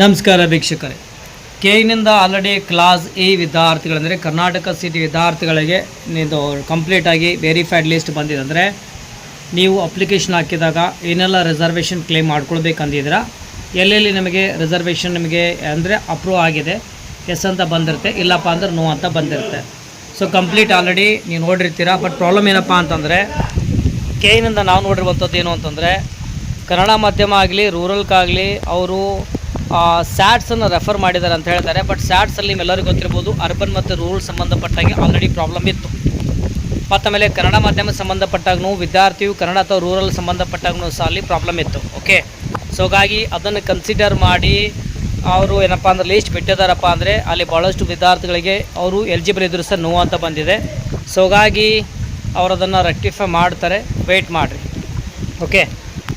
ನಮಸ್ಕಾರ ವೀಕ್ಷಕರೇ. ಕೆಇನಿಂದ ಆಲ್ರೆಡಿ ಕ್ಲಾಸ್ ಎ ವಿದ್ಯಾರ್ಥಿಗಳಂದರೆ ಕರ್ನಾಟಕ ಸಿಟಿ ವಿದ್ಯಾರ್ಥಿಗಳಿಗೆ ಇದು ಕಂಪ್ಲೀಟಾಗಿ ವೆರಿಫೈಡ್ ಲಿಸ್ಟ್ ಬಂದಿದೆ ಅಂದರೆ ನೀವು ಅಪ್ಲಿಕೇಶನ್ ಹಾಕಿದಾಗ ಏನೆಲ್ಲ ರಿಸರ್ವೇಷನ್ ಕ್ಲೇಮ್ ಮಾಡ್ಕೊಳ್ಬೇಕಂದಿದ್ದೀರಾ, ಎಲ್ಲೆಲ್ಲಿ ನಿಮಗೆ ರಿಸರ್ವೇಷನ್ ನಿಮಗೆ ಅಂದರೆ ಅಪ್ರೂವ್ ಆಗಿದೆ ಎಸ್ ಅಂತ ಬಂದಿರುತ್ತೆ, ಇಲ್ಲಪ್ಪ ಅಂದ್ರೆ ನೋ ಅಂತ ಬಂದಿರುತ್ತೆ. ಸೊ ಕಂಪ್ಲೀಟ್ ಆಲ್ರೆಡಿ ನೀವು ನೋಡಿರ್ತೀರ ಬಟ್ ಪ್ರಾಬ್ಲಮ್ ಏನಪ್ಪ ಅಂತಂದರೆ ಕೆಇನಿಂದ ನಾವು ನೋಡಿರುವಂಥದ್ದು ಏನು ಅಂತಂದರೆ ಕನ್ನಡ ಮಾಧ್ಯಮ ಆಗಲಿ ರೂರಲ್ಗಾಗಲಿ ಅವರು ಸ್ಯಾಟ್ಸನ್ನು ರೆಫರ್ ಮಾಡಿದ್ದಾರೆ ಅಂತ ಹೇಳ್ತಾರೆ. ಬಟ್ ಸ್ಯಾಟ್ಸಲ್ಲಿ ನಿಮ್ಮೆಲ್ಲರಿಗೂ ಗೊತ್ತಿರ್ಬೋದು ಅರ್ಬನ್ ಮತ್ತು ರೂರಲ್ ಸಂಬಂಧಪಟ್ಟಾಗಿ ಆಲ್ರೆಡಿ ಪ್ರಾಬ್ಲಮ್ ಇತ್ತು. ಮತ್ತು ಆಮೇಲೆ ಕನ್ನಡ ಮಾಧ್ಯಮ ಸಂಬಂಧಪಟ್ಟಾಗೂ ವಿದ್ಯಾರ್ಥಿಯು ಕನ್ನಡ ಅಥವಾ ರೂರಲ್ ಸಂಬಂಧಪಟ್ಟಾಗೂ ಸಹ ಅಲ್ಲಿ ಪ್ರಾಬ್ಲಮ್ ಇತ್ತು. ಓಕೆ ಸೊ ಹಾಗಾಗಿ ಅದನ್ನು ಕನ್ಸಿಡರ್ ಮಾಡಿ ಅವರು ಏನಪ್ಪ ಅಂದ್ರೆ ಲೀಸ್ಟ್ ಬಿಟ್ಟಿದಾರಪ್ಪ ಅಂದರೆ, ಅಲ್ಲಿ ಭಾಳಷ್ಟು ವಿದ್ಯಾರ್ಥಿಗಳಿಗೆ ಅವರು ಎಲಿಜಿಬಲ್ ಇದ್ರು ಸಹ ನೋವು ಅಂತ ಬಂದಿದೆ. ಸೊ ಹಾಗಾಗಿ ಅವರು ಅದನ್ನು ರೆಕ್ಟಿಫೈ ಮಾಡ್ತಾರೆ. ವೆಯ್ಟ್ ಮಾಡಿರಿ. ಓಕೆ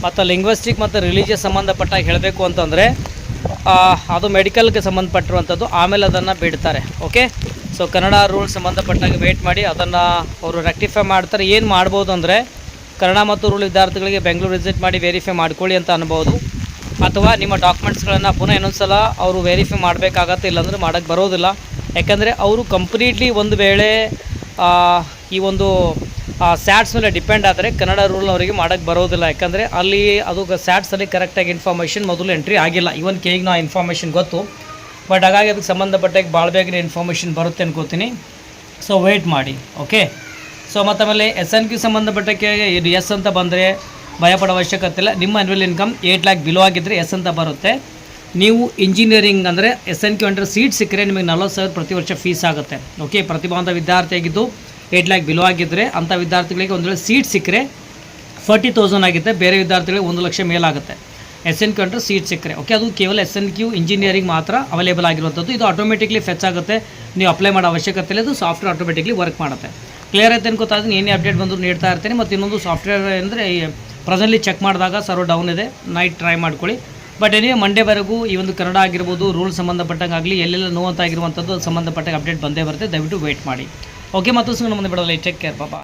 ಮತ್ತು ಲಿಂಗ್ವಿಸ್ಟಿಕ್ ಮತ್ತು ರಿಲಿಜಿಯಸ್ ಸಂಬಂಧಪಟ್ಟಾಗ ಹೇಳಬೇಕು ಅಂತಂದರೆ ಅದು ಮೆಡಿಕಲ್ಗೆ ಸಂಬಂಧಪಟ್ಟಿರುವಂಥದ್ದು. ಆಮೇಲೆ ಅದನ್ನು ಬಿಡ್ತಾರೆ. ಓಕೆ? ಸೊ ಕನ್ನಡ ರೂಲ್ ಸಂಬಂಧಪಟ್ಟಾಗ ವೆಯ್ಟ್ ಮಾಡಿ, ಅದನ್ನು ಅವರು ರೆಕ್ಟಿಫೈ ಮಾಡ್ತಾರೆ. ಏನು ಮಾಡ್ಬೋದು ಅಂದರೆ, ಕನ್ನಡ ಮತ್ತು ರೂಲ್ ವಿದ್ಯಾರ್ಥಿಗಳಿಗೆ ಬೆಂಗಳೂರು ವಿಸಿಟ್ ಮಾಡಿ ವೆರಿಫೈ ಮಾಡ್ಕೊಳ್ಳಿ ಅಂತ ಅನ್ಬೋದು. ಅಥವಾ ನಿಮ್ಮ ಡಾಕ್ಯುಮೆಂಟ್ಸ್ಗಳನ್ನು ಪುನಃ ಇನ್ನೊಂದು ಸಲ ಅವರು ವೆರಿಫೈ ಮಾಡಬೇಕಾಗತ್ತೆ, ಇಲ್ಲಾಂದರೆ ಮಾಡೋಕ್ಕೆ ಬರೋದಿಲ್ಲ. ಯಾಕಂದರೆ, ಅವರು ಕಂಪ್ಲೀಟ್ಲಿ ಒಂದು ವೇಳೆ ಈ ಒಂದು ಸ್ಯಾಟ್ಸ್ ಮೇಲೆ ಡಿಪೆಂಡ್ ಆದರೆ ಕನ್ನಡ ರೂಲ್ ಅವರಿಗೆ ಮಾಡೋಕ್ಕೆ ಬರೋದಿಲ್ಲ. ಯಾಕಂದರೆ ಅಲ್ಲಿ ಅದು ಸ್ಯಾಟ್ಸಲ್ಲಿ ಕರೆಕ್ಟಾಗಿ ಇನ್ಫಾರ್ಮೇಷನ್ ಮೊದಲು ಎಂಟ್ರಿ ಆಗಿಲ್ಲ. ಇವನ್ ಕೇಗ್ ನಾ ಇನ್ಫಾರ್ಮೇಷನ್ ಗೊತ್ತು. ಬಟ್ ಹಾಗಾಗಿ ಅದಕ್ಕೆ ಸಂಬಂಧಪಟ್ಟಾಗಿ ಭಾಳ ಬೇಗನೆ ಇನ್ಫಾರ್ಮೇಷನ್ ಬರುತ್ತೆ ಅನ್ಕೋತೀನಿ ಸೊ ವೆಯ್ಟ್ ಮಾಡಿ. ಓಕೆ ಸೊ ಮತ್ತು ಆಮೇಲೆ ಎಸ್ ಎನ್ ಕ್ಯೂ ಸಂಬಂಧಪಟ್ಟಕ್ಕೆ ಇದು ಎಸ್ ಅಂತ ಬಂದರೆ ಭಯಪಡೋ ಅವಶ್ಯಕತೆ ಇಲ್ಲ. ನಿಮ್ಮ annual income eight lakh below ಆಗಿದ್ದರೆ ಎಸ್ ಅಂತ ಬರುತ್ತೆ. ನೀವು ಇಂಜಿನಿಯರಿಂಗ್ ಅಂದರೆ ಎಸ್ ಎನ್ ಕ್ಯೂ ಅಂಡ್ರೆ ಸೀಟ್ ಸಿಕ್ಕರೆ ನಿಮಗೆ ನಲ್ವತ್ತು ಸಾವಿರ ಪ್ರತಿ ವರ್ಷ ಫೀಸ್ ಆಗುತ್ತೆ. ಓಕೆ ಪ್ರತಿಭಾವಂತ ವಿದ್ಯಾರ್ಥಿ ಆಗಿದ್ದು ಏಯ್ಟ್ ಲ್ಯಾಕ್ ಬಿಲೋ ಆಗಿದ್ದರೆ ಅಂಥ ವಿದ್ಯಾರ್ಥಿಗಳಿಗೆ ಒಂದು ವೇಳೆ ಸೀಟ್ ಸಿಕ್ಕರೆ ಫರ್ಟಿ ತೌಸಂಡ್ ಆಗುತ್ತೆ ಬೇರೆ ವಿದ್ಯಾರ್ಥಿಗಳಿಗೆ ಒಂದು ಲಕ್ಷ ಮೇಲಾಗುತ್ತೆ. ಎಸ್ ಎನ್ ಕ್ಯೂ ಅಂದರೆ ಸೀಟ್ ಸಿಕ್ಕರೆ. ಓಕೆ ಅದು ಕೇವಲ ಎಸ್ ಎನ್ ಕ್ಯೂ ಇಂಜಿನಿಯರಿಂಗ್ ಮಾತ್ರ ಅವೈಲೇಬಲ್ ಆಗಿರುವಂಥದ್ದು. ಇದು ಆಟೋಮೆಟಿಕ್ಲಿ ಫೆಚ್ ಆಗುತ್ತೆ. ನೀವು ಅಪ್ಲೈ ಮಾಡೋ ಅವಶ್ಯಕತೆ ಇಲ್ಲ. ಅದು ಸಾಫ್ಟ್ವೇರ್ ಆಟೋಮೆಟಿಕ್ಲಿ ವರ್ಕ್ ಮಾಡುತ್ತೆ. ಕ್ಲಿಯರ್ ಆಯ್ತು ಅನ್ಕೋತಾದ್ರೆ ಏನೇ ಅಪ್ಡೇಟ್ ಬಂದರೂ ನೀಡ್ತಾ ಇರ್ತೀನಿ. ಮತ್ತು ಇನ್ನೊಂದು ಸಾಫ್ಟ್ವೇರ್ ಅಂದರೆ ಪ್ರೆಸೆಂಟ್ಲಿ ಚೆಕ್ ಮಾಡಿದಾಗ ಸರ್ವ್ ಡೌನ್ ಇದೆ. ನೈಟ್ ಟ್ರೈ ಮಾಡ್ಕೊಳ್ಳಿ. ಬಟ್ ಏನೇ ಮಂಡೇವರೆಗೂ ಈ ಒಂದು ಕನ್ನಡ ಆಗಿರ್ಬೋದು ರೂಲ್ ಸಂಬಂಧಪಟ್ಟಂಗಾಗಲಿ, ಎಲ್ಲೆಲ್ಲ ನೋವಂತಾಗಿರುವಂಥದ್ದು ಸಂಬಂಧಪಟ್ಟಾಗ ಸಂಬಂಧಪಟ್ಟ ಅಪ್ಡೇಟ್ ಬಂದೇ ಬರುತ್ತೆ. ದಯವಿಟ್ಟು ವೆಯ್ಟ್ ಮಾಡಿ. ഓക്കെ മത്തൂസ് കൊണ്ടുവന്ന് ഇവിടെ ടേക്ക് കെയർ പാപ്പ